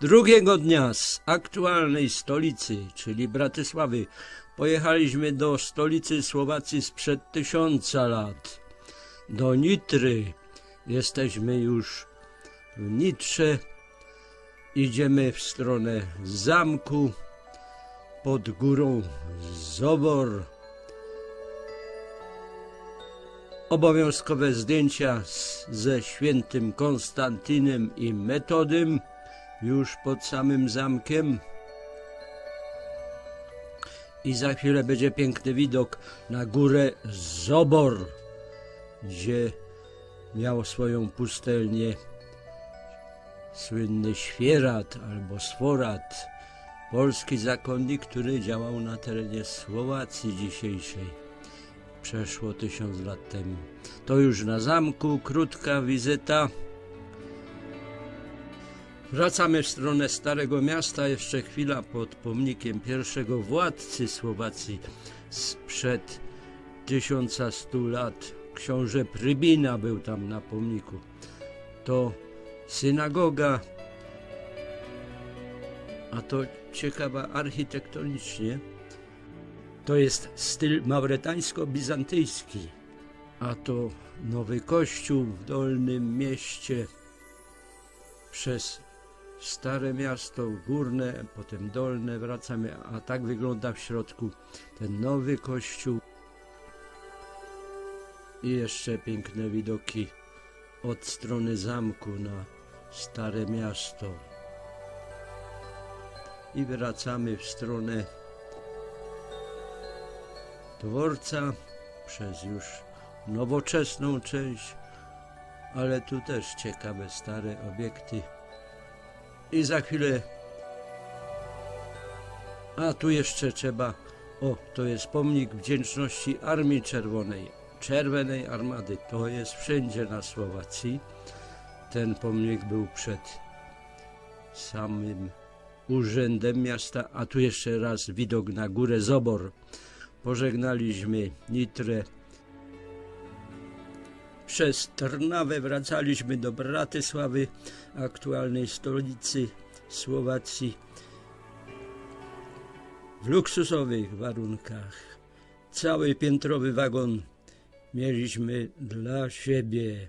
Drugiego dnia z aktualnej stolicy, czyli Bratysławy, pojechaliśmy do stolicy Słowacji sprzed tysiąca lat, do Nitry. Jesteśmy już w Nitrze. Idziemy w stronę zamku pod górą Zobor. Obowiązkowe zdjęcia z, ze świętym Konstantynem i Metodym już pod samym zamkiem. I za chwilę będzie piękny widok na górę Zobor, gdzie miał swoją pustelnię słynny Świerat albo Sworat, polski zakonnik, który działał na terenie Słowacji dzisiejszej. Przeszło tysiąc lat temu. To już na zamku, krótka wizyta. Wracamy w stronę Starego Miasta, jeszcze chwila pod pomnikiem pierwszego władcy Słowacji sprzed 1100 lat. Książę Prybina był tam na pomniku. To synagoga, a to ciekawa architektonicznie. To jest styl mauretańsko-bizantyjski, a to nowy kościół w Dolnym Mieście przez Stare Miasto, Górne, potem Dolne wracamy, a tak wygląda w środku ten nowy kościół. I jeszcze piękne widoki od strony zamku na Stare Miasto. I wracamy w stronę dworca przez już nowoczesną część, ale tu też ciekawe stare obiekty. I za chwilę. A tu jeszcze trzeba. O, to jest pomnik wdzięczności Armii Czerwonej, Czerwonej Armady. To jest wszędzie na Słowacji. Ten pomnik był przed samym urzędem miasta, a tu jeszcze raz widok na górę Zobor. Pożegnaliśmy Nitrę. Przez Trnawę wracaliśmy do Bratysławy, aktualnej stolicy Słowacji, w luksusowych warunkach. Cały piętrowy wagon mieliśmy dla siebie.